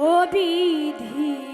ও বিধি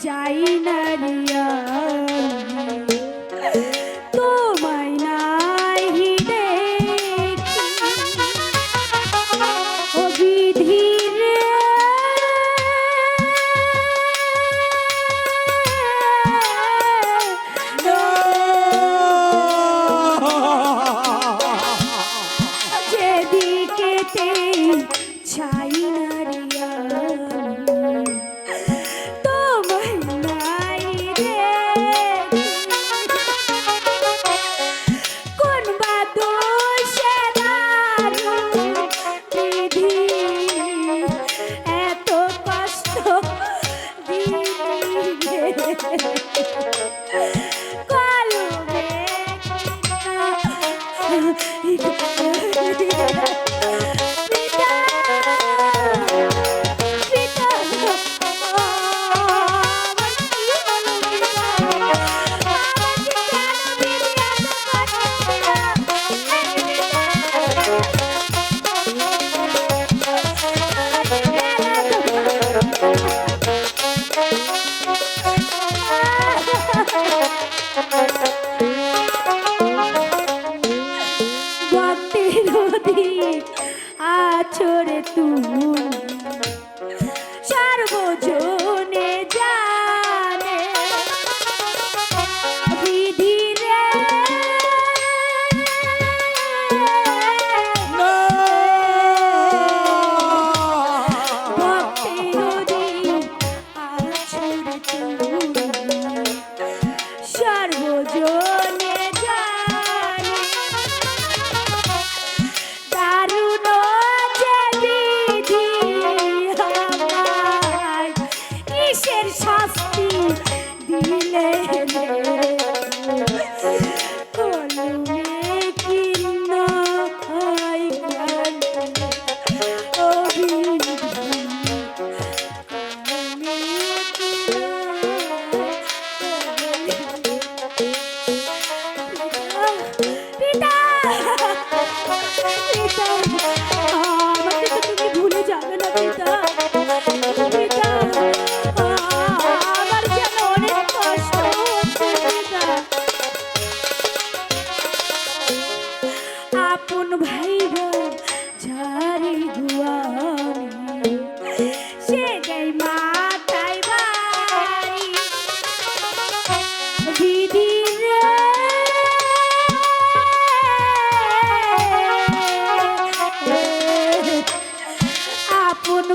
চাই না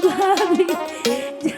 Love you.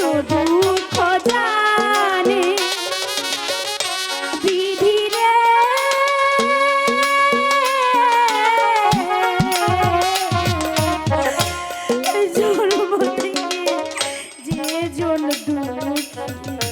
দুঃখ জানে। বিধি রে। যে জন দুঃখী।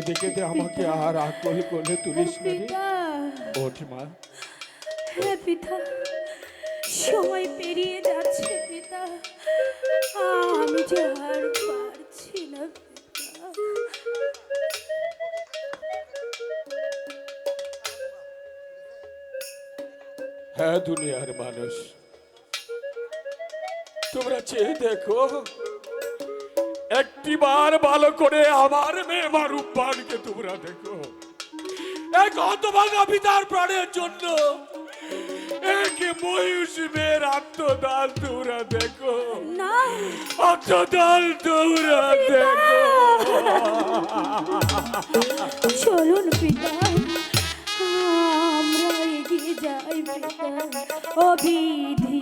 কেঁদে কেঁদে আমাকে আর আকল করে তুলিস না রে। ওঠ মা। হ্যাঁ পিতা সময় পেরিয়ে যাচ্ছে পিতা। আমি যে আর পারছি না পিতা। হ্যাঁ দুনিয়ার মানুষ তোমরা চেয়ে দেখো একটিবার ভালো করে আমার মেয়ে মারুব্বানকে তোমরা দেখো। এক হতভাগা পিতার প্রাণের জন্য। এক ময়ূষ মেয়ের আত্মদান তোমরা দেখো। না। আত্মদান তোমরা দেখো। চলুন পিতা আমরা এগিয়ে যাই পিতা অবিধি